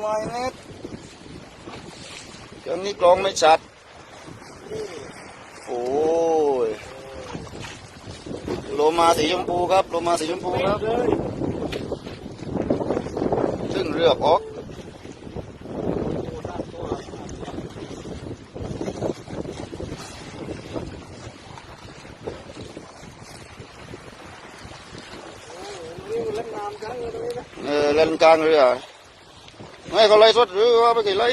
ไม้เน็ตเครื่องนี้กลองไม่ชัด โอ้ยโลมาสีชมพูครับ โลมาสีชมพูครับซึ่งเรือกออกเออเล่นกลางเรือ ไม่เขาไล่สดหรือว่าไม่กี่ไล่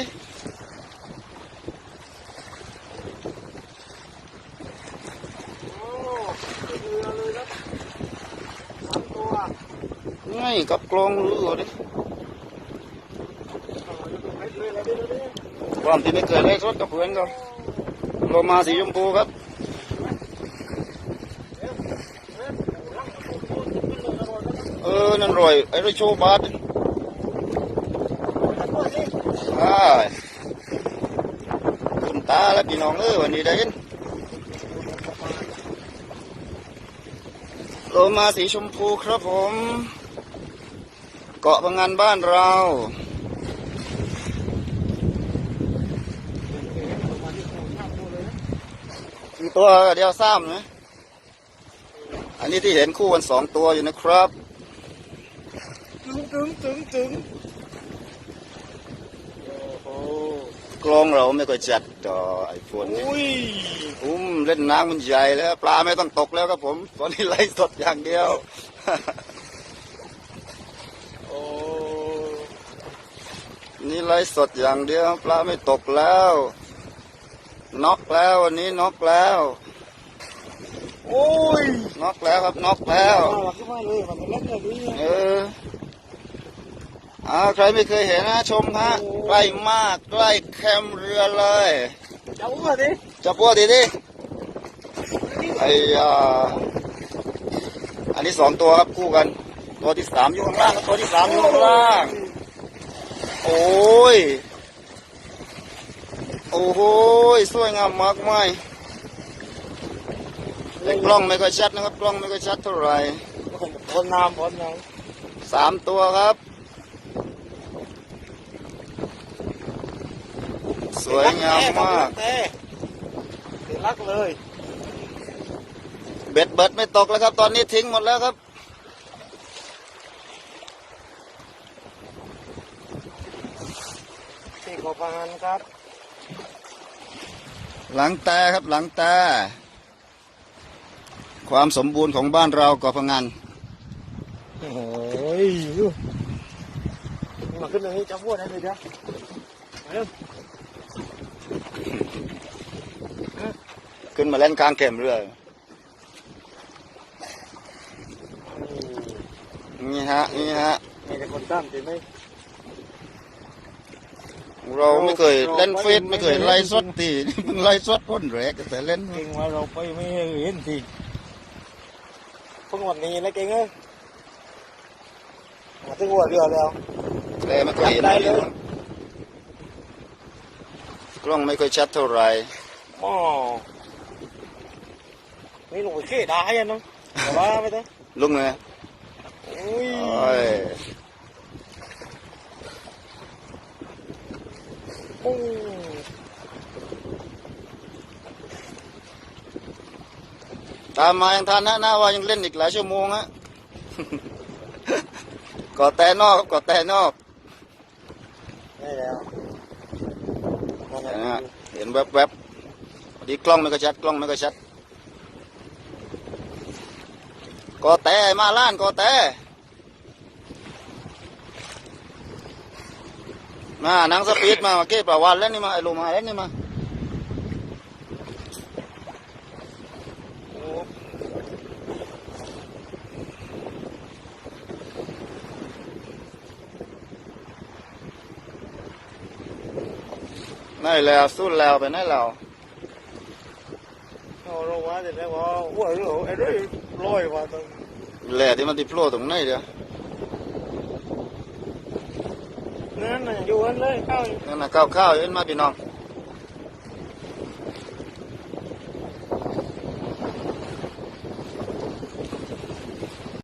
ไม่กับกลองเรือดิความที่ไม่เคยไล่สดกับเพื่อนเขาโลมาสีชมพูครับเออนั่นรอยไอ้รอยโชว์บาท คุณตาและพี่น้องเอ้ยวันนี้ได้ยินโลมาสีชมพูครับผม เกาะพังงานบ้านเรากี่ตัวเดียวซ้ำนะอันนี้ที่เห็นคู่กันสองตัวอยู่นะครับ ตึงตึงตึงตึง โอ้ก ลองเราไม่ค่อยจัดต่อไอโฟนนี่อุ้ยอุ้มเล่นน้ำมันใหญ่แล้ว ปลาไม่ต้องตกแล้วครับผม ตอนนี้ไล่สดอย่างเดียวโอ้นี่ไล่สดอย่างเดียว ปลาไม่ตกแล้วน็อกแล้ววันนี้น็อกแล้วโอ้ยน็อกแล้วครับน็อกแล้วน่ารักมากเลยมันเป็นเล็กแบบนี้เออ อาใครไม่เคยเห็นนะชมฮะใกล้มากใกล้แคมเรือเลยจับมาดิจับพวกดีดิไอ้ยาอันนี้สองตัวครับคู่กัน ตัวที่สามอยู่ข้างล่างกับตัวที่สามอยู่ข้างล่าง โอ้ย โอ้โหสวยงามมากมายแต่กล้องไม่ค่อยชัดนะครับ กล้องไม่ค่อยชัดเท่าไหร่คนน้ำคนน้สามตัวครับ สวยงามมากเต้รักเลย เบ็ดเบิดไม่ตกแล้วครับ ตอนนี้ทิ้งหมดแล้วครับ ที่ขอพานครับ หลังแต่ครับหลังแต่ความสมบูรณ์ของบ้านเราก็พังงานโอ้ยมาขึ้นตรงนี้จับพวกได้เลยจ้ะมาเร็ว ขึ้นมาเล่นข้างเข็มเรือนี่ฮะนี่ฮะมีแต่คนตั้มจริงไหมเราไม่เคยเล่นเฟซไม่เคยไล่สดตีนี่มันไล่สดคนแรกแต่เล่นเก่งว่าเราไปไม่เห็นทีเพิ่งวันนี้แล้วเก่งเอ้ยมาถึงหัวเรือแล้วแต่ไม่เคยเห็นได้เลยกล้องไม่ค่อยชัดเท่าไหร่หม้อ นี่ลงไปเขี้ได้ยังเนาะแต่ว่าไม่ต้องลุงเลยอุ้ยโอ้ยโอ้ยตามมายังทันนะน่าว่ายังเล่นอีกหลายชั่วโมงฮะ ก่อแต่นอกครับก่อแต่นอกได้แล้วเห็นไหมฮะเห็นแวบๆดีกล้องไม่ก็ชัดกล้องไม่ก็ชัด ก่อแต่มาล้านก่อแต่มานังสปีดมามาเก็บประวันแล้วนี่มาไอ้ลูมาแล้วนี่มาโอ้นั่นแล้วสู้แล้วไปนั่นแล้ว โหเราว่าแต่แล้วว่าหัวเรือไอ้เรือลอยมาตรงแหล่ที่มันติโผล่ตรงไหนเดียวนั้นน่ะอยู่กันเลยเข้าอยู่นั่นนะข้าวข้าวๆเอ็นมาพี่น้อง